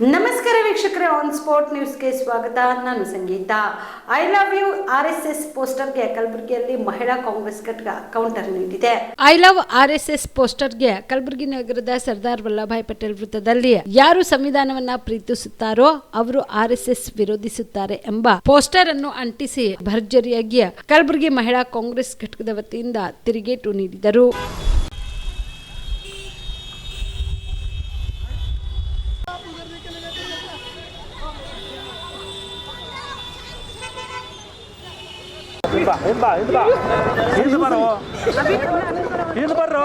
ನಮಸ್ಕಾರ ವೀಕ್ಷಕರೇ on spot ನ್ಯೂಸ್ಗೆ ಸ್ವಾಗತ. ನಾನು Sangeeta. I love you R S S ಪೋಸ್ಟರ್ಗೆ ಕಲಬುರಗಿಯಲ್ಲಿ ಮಹಿಳಾ ಕಾಂಗ್ರೆಸ್ ಘಟಕ ಕೌಂಟರ್ ನೀಡಿದೆ. I love R S S ಪೋಸ್ಟರ್ಗೆ Kalaburagi ನಗರದ ಸರ್ದಾರ್ ವಲ್ಲಭಾಯ್ ಪಟೇಲ್ ವೃತ್ತದಲ್ಲಿ ಯಾರು ಸಂವಿಧಾನವನ್ನ ಪ್ರೀತಿಸುತ್ತಾರೋ ಅವರು ಆರ್ ವಿರೋಧಿಸುತ್ತಾರೆ ಎಂಬ ಪೋಸ್ಟರ್ ಅನ್ನು ಅಂಟಿಸಿ ಭರ್ಜರಿಯಾಗಿ ಕಲಬುರಗಿ ಮಹಿಳಾ ಕಾಂಗ್ರೆಸ್ ಘಟಕದ ವತಿಯಿಂದ ತಿರುಗೇಟು ನೀಡಿದರು. ಬಾ ಹಿಂದ್ ಬಾ ಹಿಂದ್ ಬಾ. ಹಿಂದ್ ಬರೋ. ಹಿಂದ್ ಬರ್ರೋ.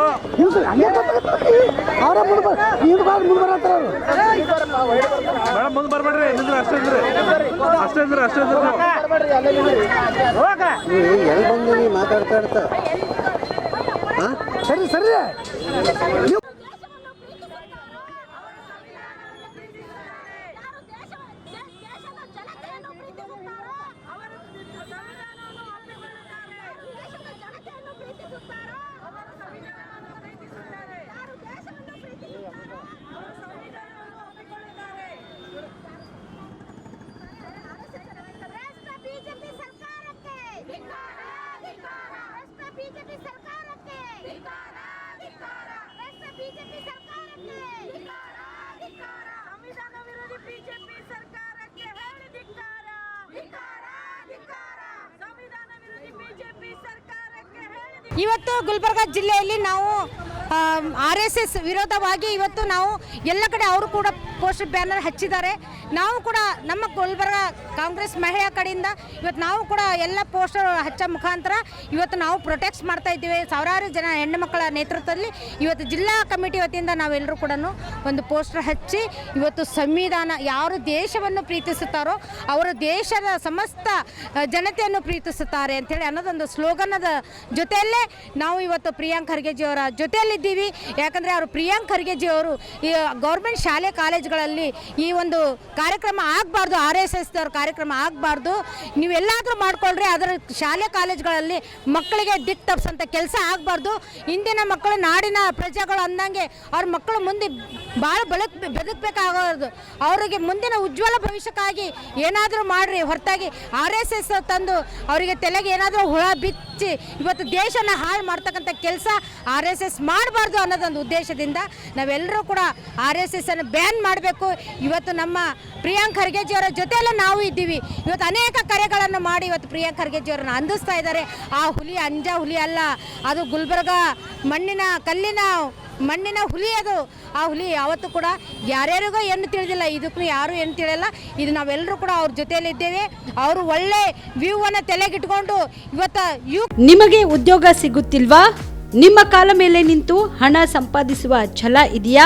ಅವರ ಮುಂದೆ ಬರ್ ಹಿಂದೆ ಬಾ ಮುಂದೆ ಬರತ್ತಾರ ಅವರು ಮೇಡಮ್ ಮುಂದೆ ಬರ್ಬೇಡ್ರಿ. ನಿಂದ್ರೆ ಅಷ್ಟೇ ಇದ್ರಿ ಅಷ್ಟೇ ಇದ್ರಿ ಅಷ್ಟೇ ಇದ್ರಿ ಹೋಗ. ಎಲ್ಲಿ ಬಂದು ಮಾತಾಡ್ತಾ ಇರ್ತಾ? ಸರಿ ಸರಿ ಯಾರು ದೇಶವ- ದೇ- ದೇಶದ ಜನತೆಯನ್ನು ಪ್ರೀತಿಸುತ್ತಾರೋ ಅವರು ಸಂವಿಧಾನವನ್ನು ಒಪ್ಪಿಕೊಳ್ಳುತ್ತಾರೆ. ದೇಶದ ಜನತೆಯನ್ನು ಪ್ರೀತಿಸುತ್ತಾರೋ ಅವರು ಸಂವಿಧಾನವನ್ನು ಪ್ರೀತಿಸುತ್ತಾರೆ. ಯಾರು ದೇಶವನ್ನು ಪ್ರೀತಿಸುತ್ತಾರೋ ಅವರು ಸಂವಿಧಾನವನ್ನು ಒಪ್ಪಿಕೊಳ್ಳುತ್ತಾರೆ. ಭ್ರಷ್ಟ ಬಿಜೆಪಿ ಸರ್ಕಾರಕ್ಕೆ ಧಿಕ್ಕಾರ, ಧಿಕ್ಕಾರ. ಭ್ರಷ್ಟ ಬಿಜೆಪಿ ಸರ್ಕಾರಕ್ಕೆ ಧಿಕ್ಕಾರ, ಧಿಕ್ಕಾರ. ಭ್ರಷ್ಟ ಬಿಜೆಪಿ ಸರ್ಕಾರಕ್ಕೆ ಧಿಕ್ಕಾರ, ಧಿಕ್ಕಾರ. ಸಂವಿಧಾನ ವಿರೋಧಿ ಬಿಜೆಪಿ ಸರ್ಕಾರಕ್ಕೆ ಹೇಳಿ ಧಿಕ್ಕಾರ ಧಿಕ್ಕಾರ, ಧಿಕ್ಕಾರ. ಸಂವಿಧಾನ ವಿರೋಧಿ ಬಿಜೆಪಿ ಸರ್ಕಾರಕ್ಕೆ ಹೇಳಿ ಧಿಕ್ಕಾರ. ಇವತ್ತು ಗುಲ್ಬರ್ಗ ಜಿಲ್ಲೆಯಲ್ಲಿ ನಾವು ಆರ್ ಎಸ್ ಎಸ್ ವಿರೋಧವಾಗಿ ಇವತ್ತು ನಾವು ಎಲ್ಲ ಕಡೆ ಅವರು ಕೂಡ ಪೋಸ್ಟರ್ ಬ್ಯಾನರ್ ಹಚ್ಚಿದ್ದಾರೆ. ನಾವು ಕೂಡ ನಮ್ಮ ಗುಲ್ಬರ್ಗ ಕಾಂಗ್ರೆಸ್ ಮಹಿಳಾ ಕಡೆಯಿಂದ ಇವತ್ತು ನಾವು ಕೂಡ ಎಲ್ಲ ಪೋಸ್ಟರ್ ಹಚ್ಚೋ ಮುಖಾಂತರ ಇವತ್ತು ನಾವು ಪ್ರೊಟೆಕ್ಟ್ ಮಾಡ್ತಾ ಇದ್ದೀವಿ. ಸಾವಿರಾರು ಜನ ಹೆಣ್ಣು ಮಕ್ಕಳ ನೇತೃತ್ವದಲ್ಲಿ ಇವತ್ತು ಜಿಲ್ಲಾ ಕಮಿಟಿ ವತಿಯಿಂದ ನಾವೆಲ್ಲರೂ ಕೂಡ ಒಂದು ಪೋಸ್ಟರ್ ಹಚ್ಚಿ ಇವತ್ತು ಸಂವಿಧಾನ ಯಾರು ದೇಶವನ್ನು ಪ್ರೀತಿಸುತ್ತಾರೋ ಅವರು ದೇಶದ ಸಮಸ್ತ ಜನತೆಯನ್ನು ಪ್ರೀತಿಸುತ್ತಾರೆ ಅಂಥೇಳಿ ಅನ್ನೋದೊಂದು ಸ್ಲೋಗನದ ಜೊತೆಯಲ್ಲೇ ನಾವು ಇವತ್ತು ಪ್ರಿಯಾಂಕ್ ಖರ್ಗೆಜಿಯವರ ಜೊತೆಯಲ್ಲಿದ್ದೀವಿ. ಯಾಕಂದರೆ ಅವರು ಪ್ರಿಯಾಂಕ್ ಖರ್ಗೆಜಿಯವರು ಈ ಗೌರ್ಮೆಂಟ್ ಶಾಲೆ ಕಾಲೇಜುಗಳಲ್ಲಿ ಈ ಒಂದು ಕಾರ್ಯಕ್ರಮ ಆಗಬಾರ್ದು ಆರ್ ಎಸ್ ಎಸ್ ದವ್ರ ಕಾರ್ಯಕ್ರಮ ಆಗಬಾರ್ದು. ನೀವೆಲ್ಲಾದರೂ ಮಾಡ್ಕೊಳ್ರಿ ಅದರ ಶಾಲೆ ಕಾಲೇಜುಗಳಲ್ಲಿ ಮಕ್ಕಳಿಗೆ ದಿಕ್ ತಪ್ಪಿಸೋಂಥ ಕೆಲಸ ಆಗಬಾರ್ದು. ಇಂದಿನ ಮಕ್ಕಳು ನಾಡಿನ ಪ್ರಜೆಗಳು ಅಂದಂಗೆ ಅವ್ರ ಮಕ್ಕಳು ಮುಂದೆ ಭಾಳ ಬೆಳಕ್ ಬದುಕಬೇಕಾಗೋದು ಅವರಿಗೆ ಮುಂದಿನ ಉಜ್ವಲ ಭವಿಷ್ಯಕ್ಕಾಗಿ ಏನಾದರೂ ಮಾಡ್ರಿ, ಹೊರತಾಗಿ ಆರ್ ಎಸ್ ಎಸ್ ತಂದು ಅವರಿಗೆ ತಲೆಗೆ ಏನಾದರೂ ಹುಳ ಬಿಚ್ಚಿ ಇವತ್ತು ದೇಶನ ಹಾಳು ಮಾಡ್ತಕ್ಕಂಥ ಕೆಲಸ ಆರ್ ಎಸ್ ಎಸ್ ಮಾಡಬಾರ್ದು ಅನ್ನೋದೊಂದು ಉದ್ದೇಶದಿಂದ ನಾವೆಲ್ಲರೂ ಕೂಡ ಆರ್ ಎಸ್ ಎಸ್ ಅನ್ನು ಬ್ಯಾನ್ ಮಾಡಬೇಕು. ಇವತ್ತು ನಮ್ಮ ಪ್ರಿಯಾಂಕ್ ಖರ್ಗೆಜಿಯವರ ಜೊತೆಯಲ್ಲ ನಾವು ಇದ್ದೀವಿ. ಇವತ್ತು ಅನೇಕ ಕರೆಗಳನ್ನು ಮಾಡಿ ಇವತ್ತು ಪ್ರಿಯಾಂಕ್ ಖರ್ಗೆಜಿಯವರನ್ನು ಅಂದಿಸ್ತಾ ಇದ್ದಾರೆ. ಆ ಹುಲಿ ಅಂಜ ಹುಲಿ ಅಲ್ಲ. ಅದು ಗುಲ್ಬರ್ಗ ಮಣ್ಣಿನ ಕಲ್ಲಿನ ಮಣ್ಣಿನ ಹುಲಿ ಅದು. ಆ ಹುಲಿ ಯಾವತ್ತೂ ಕೂಡ ಯಾರ್ಯಾರಿಗೂ ಏನು ತಿಳಿದಿಲ್ಲ. ಇದಕ್ಕೂ ಯಾರು ಏನು ತಿಳಿಯಲ್ಲ. ಇದು ನಾವೆಲ್ಲರೂ ಕೂಡ ಅವ್ರ ಜೊತೆಯಲ್ಲಿದ್ದೇವೆ ಅವರು ಒಳ್ಳೆ ವ್ಯೂವನ್ನು ತಲೆಗಿಟ್ಕೊಂಡು ಇವತ್ತು ಯು ನಿಮಗೆ ಉದ್ಯೋಗ ಸಿಗುತ್ತಿಲ್ವಾ? ನಿಮ್ಮ ಕಾಲ ಮೇಲೆ ನಿಂತು ಹಣ ಸಂಪಾದಿಸುವ ಛಲ ಇದೆಯಾ?